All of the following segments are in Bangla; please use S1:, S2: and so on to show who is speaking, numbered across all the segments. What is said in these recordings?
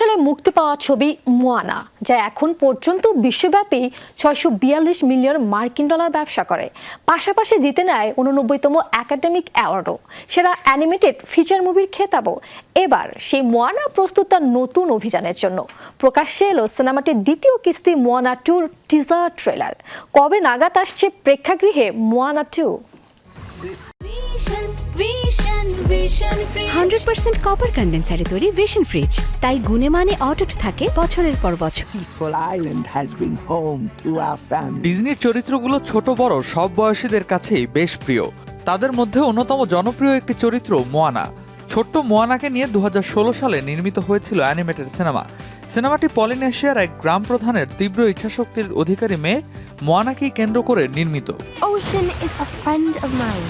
S1: সালে মুক্তি পাওয়া ছবি মোয়ানা, যা এখন পর্যন্ত বিশ্বব্যাপী ছয়শো বিয়াল্লিশ মিলিয়ন মার্কিন ডলার ব্যবসা করে। পাশাপাশি জিতে নেয় উননব্বইতম একাডেমিক অ্যাওয়ার্ডও। সেরা অ্যানিমেটেড ফিচার মুভির খেতাবও। এবার সেই মোয়ানা প্রস্তুত তার নতুন অভিযানের জন্য। প্রকাশ্যে এলো সিনেমাটির দ্বিতীয় কিস্তি মোয়ানা টুর টিজার ট্রেলার। কবে নাগাদ আসছে প্রেক্ষাগৃহে Moana two?
S2: Hundred percent copper কন্ডেন্সারে তৈরি ভিশন ফ্রিজ তাই গুণে মানে অটুট থাকে বছরের পর বছর।
S3: Peaceful island has been home to our family.
S4: ডিজনির চরিত্রগুলো ছোট বড় সব বয়সীদের কাছেই বেশ প্রিয়। তাদের মধ্যে অন্যতম জনপ্রিয় একটি চরিত্র মোয়ানা। ছোট্ট মোয়ানাকে নিয়ে দু হাজার ষোলো সালে নির্মিত হয়েছিল অ্যানিমেটেড সিনেমা সিনেমাটি পলিনেশিয়ার এক গ্রাম প্রধানের তীব্র ইচ্ছাশক্তির অধিকারী মেয়ে মোয়ানাকেই কেন্দ্র করে নির্মিত।
S5: Ocean is a friend of mine.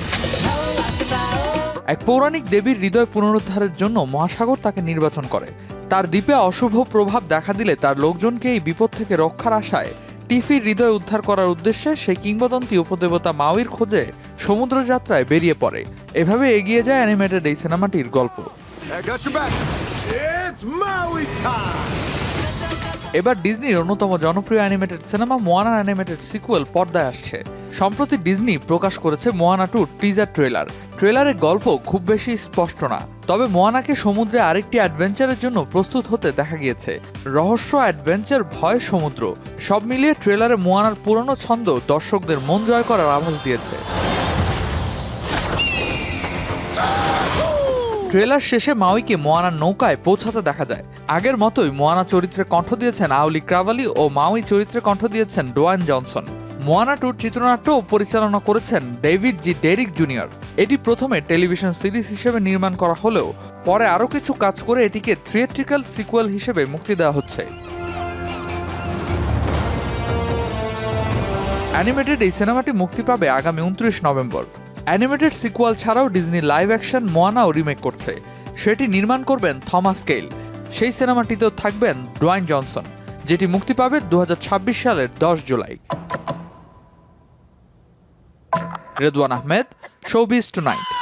S4: এক পৌরাণিক দেবীর হৃদয় পুনরুদ্ধারের জন্য মহাসাগর তাকে নির্বাচন করে। তার দ্বীপে অশুভ প্রভাব দেখা দিলে তার লোকজনকে এই বিপদ থেকে রক্ষার আশায় টিফির হৃদয় উদ্ধার করার উদ্দেশ্যে সেই কিংবদন্তি উপদেবতা মাউইর খোঁজে সমুদ্র যাত্রায় বেরিয়ে পড়ে। এভাবে এগিয়ে যায় অ্যানিমেটেড এই সিনেমাটির গল্প। এবার ডিজনির অন্যতম জনপ্রিয় animated cinema Moana animated sequel পর্দায় আসছে। সম্প্রতি ডিজনি প্রকাশ করেছে মোয়ানা টু টিজার ট্রেলার ট্রেলারের গল্প খুব বেশি স্পষ্ট না, তবে মোয়ানাকে সমুদ্রে আরেকটি অ্যাডভেঞ্চারের জন্য প্রস্তুত হতে দেখা গিয়েছে। রহস্য অ্যাডভেঞ্চার ভয়, সমুদ্র, সব মিলিয়ে ট্রেলারে মোয়ানার পুরনো ছন্দ দর্শকদের মন জয় করার আভাস দিয়েছে। ট্রেলার শেষে মাউইকে মোয়ানার নৌকায় পৌঁছাতে দেখা যায়। আগের মতোই মোয়ানা চরিত্রে কণ্ঠ দিয়েছেন আউলি ক্রাভালি ও মাউই চরিত্রে কণ্ঠ দিয়েছেন ডোয়ান জনসন। মোয়ানা টুর চিত্রনাট্য পরিচালনা করেছেন ডেভিড জি ডেরিক জুনিয়র। এটি প্রথমে টেলিভিশন সিরিজ হিসেবে নির্মাণ করা হলেও পরে আরও কিছু কাজ করে এটিকে থিয়েট্রিক্যাল সিকুয়েল হিসেবে মুক্তি দেওয়া হচ্ছে। অ্যানিমেটেড এই সিনেমাটি মুক্তি পাবে আগামী উনত্রিশ নভেম্বর। অ্যানিমেটেড সিকুয়াল ছাড়াও ডিজনি লাইভ অ্যাকশন মোয়ানাও রিমেক করছে। সেটি নির্মাণ করবেন থমাস কেইল। সেই সিনেমাটিতেও থাকবেন ডোয়াইন জনসন, যেটি মুক্তি পাবে দু হাজার ছাব্বিশ সালের দশ July. Redwan Ahmed, showbiz tonight.